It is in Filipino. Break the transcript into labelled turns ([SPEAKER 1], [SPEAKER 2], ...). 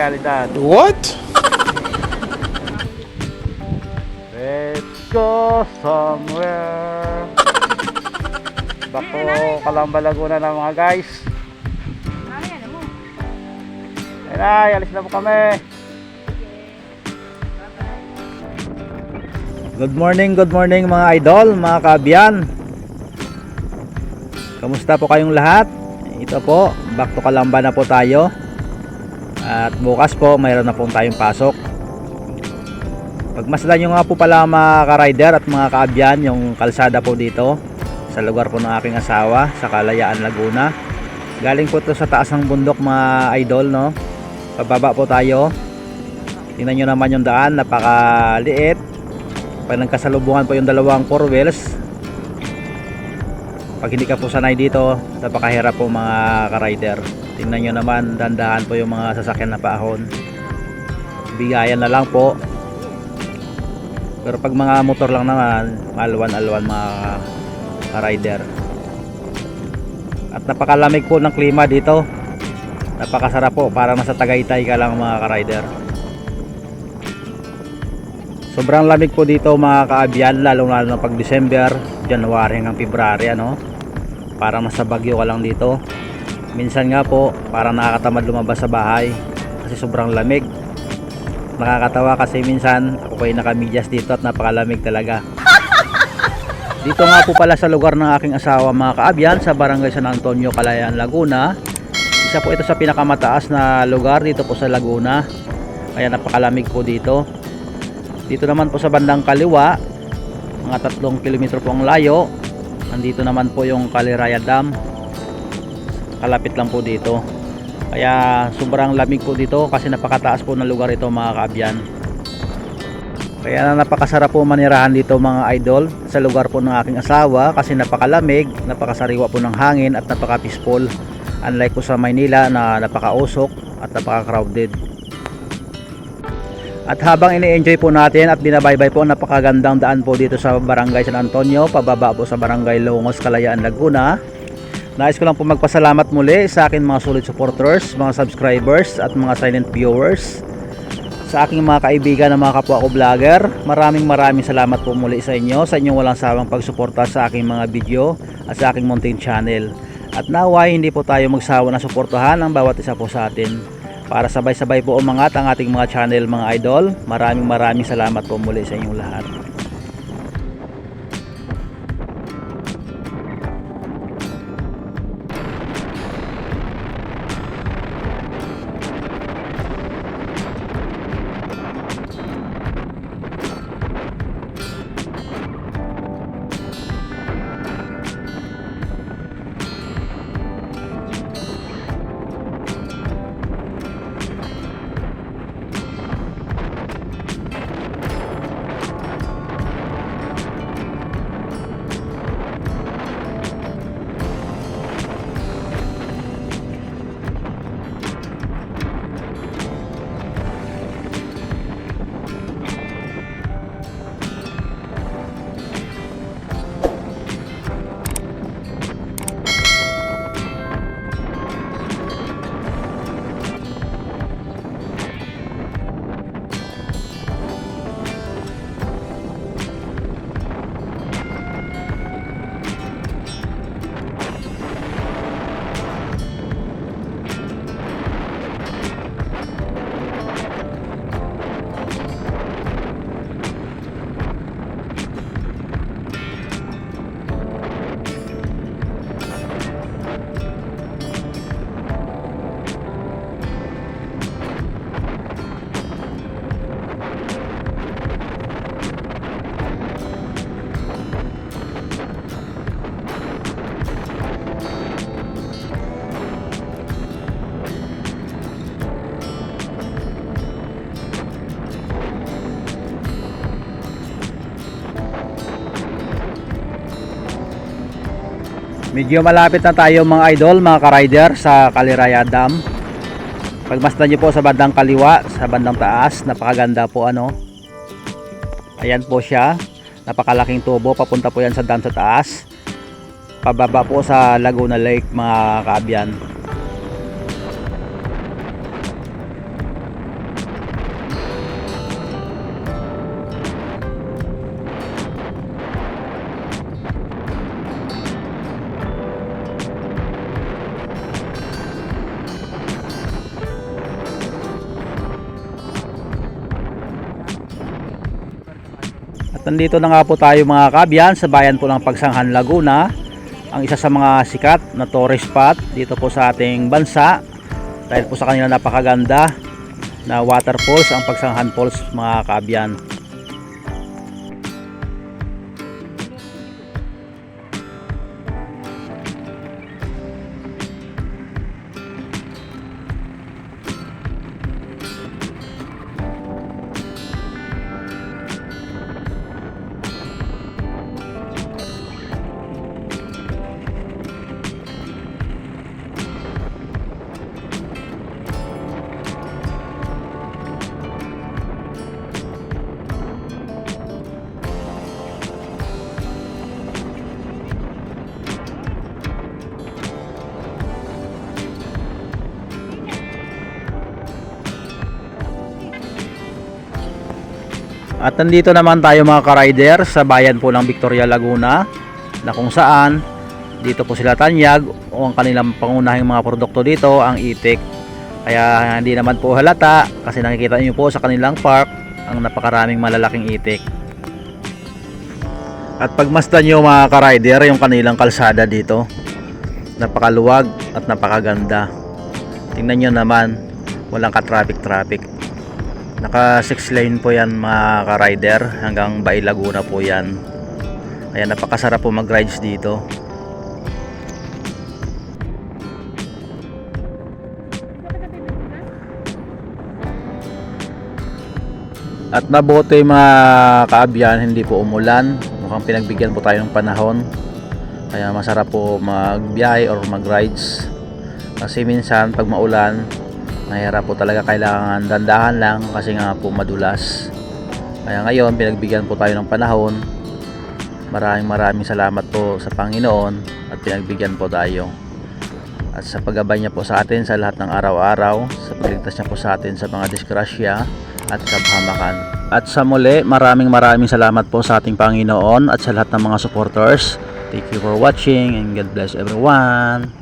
[SPEAKER 1] realidad.
[SPEAKER 2] What?
[SPEAKER 1] Let's go somewhere. Back to Calamba Laguna na mga guys. Ayun na, alis na po kami. Good morning, good morning mga idol, mga kaabyan. Kamusta po kayong lahat? Ito po, back to Kalamba na po tayo. At bukas po, mayroon na po tayong pasok. Pagmasdan nyo nga po pala mga ka-rider at mga kaabyan yung kalsada po dito sa lugar po ng aking asawa sa Kalayaan, Laguna. Galing po to sa taas ng bundok mga idol no. Pababa po tayo. Tingnan nyo naman yung daan, napakaliit. Pag nagkasalubungan po yung dalawang four wheels, pag hindi ka po sanay dito, napakahirap po mga ka-rider. Tingnan nyo naman, dandahan po yung mga sasakyan na paahon. Bigayan na lang po. Pero pag mga motor lang naman, alwan-alwan mga ka-rider. At napakalamig po ng klima dito. Napakasarap po, parang nasa Tagaytay ka lang mga ka-rider. Sobrang lamig po dito mga kaabyan, lalo lalo pag December, January hanggang February ano. Parang nasa Bagyo ka lang dito. Minsan nga po, parang nakakatamad lumabas sa bahay kasi sobrang lamig. Nakakatawa kasi minsan ako ay nakamidyas dito at napakalamig talaga. Dito nga po pala sa lugar ng aking asawa mga kaabyan sa barangay San Antonio, Calayan, Laguna. Isa po ito sa pinakamataas na lugar dito po sa Laguna. Kaya napakalamig po dito. Dito naman po sa bandang kaliwa, mga tatlong kilometro po ang layo. Nandito naman po yung Kaliraya Dam. Kalapit lang po dito. Kaya sobrang lamig po dito kasi napakataas po ng lugar ito mga kaabyan. Kaya napakasarap po manirahan dito mga idol sa lugar po ng aking asawa kasi napakalamig, napakasariwa po ng hangin at napaka-peaceful. Unlike po sa Maynila na napakausok at napaka-crowded. At habang ini-enjoy po natin at binabaybay po ang napakagandang daan po dito sa Barangay San Antonio, pababa po sa Barangay Longos, Kalayaan, Laguna. Nais ko lang po magpasalamat muli sa akin mga solid supporters, mga subscribers at mga silent viewers. Sa aking mga kaibigan na mga kapwa ko vlogger, maraming maraming salamat po muli sa inyo sa inyong walang sawang pagsuporta sa aking mga video at sa aking mountain channel. At naway hindi po tayo magsawa na suportahan ang bawat isa po sa atin. Para sabay-sabay po umangat ang ating mga channel mga idol. Maraming maraming salamat po muli sa inyong lahat. Medyo malapit na tayo mga idol, mga ka-rider sa Kaliraya Dam. Pagmasdan nyo po sa bandang kaliwa, sa bandang taas, napakaganda po ano. Ayan po siya. Napakalaking tubo, papunta po yan sa dam sa taas. Pababa po sa Laguna Lake mga kaabyan. At nandito na nga po tayo mga kabyan sa bayan po ng Pagsanghan Laguna. Ang isa sa mga sikat na tourist spot dito po sa ating bansa. Dahil po sa kanila napakaganda na waterfalls ang Pagsanghan Falls mga kabyan. At nandito naman tayo mga ka-rider sa bayan po ng Victoria Laguna na kung saan dito po sila tanyag o ang kanilang pangunahing mga produkto dito ang itik. Kaya hindi naman po halata kasi nakikita niyo po sa kanilang park ang napakaraming malalaking itik. At pagmasdan nyo mga ka-rider yung kanilang kalsada dito. Napakaluwag at napakaganda. Tingnan nyo naman walang ka-traffic-traffic. Naka 6 lane po yan mga ka-rider hanggang Bay Laguna po yan. Kaya napakasarap po mag-rides dito. At mabuti mga kaabyan, hindi po umulan. Mukhang pinagbigyan po tayo ng panahon. Kaya masarap po magbiyahe or mag-rides. Kasi minsan pag maulan, mahirap po talaga kailangan dandahan lang kasi nga po madulas. Kaya ngayon, pinagbigyan po tayo ng panahon. Maraming maraming salamat po sa Panginoon at pinagbigyan po tayo. At sa paggabay niya po sa atin sa lahat ng araw-araw, sa pagligtas niya po sa atin sa mga disgrasya at kabhamakan. At sa muli, maraming maraming salamat po sa ating Panginoon at sa lahat ng mga supporters. Thank you for watching and God bless everyone.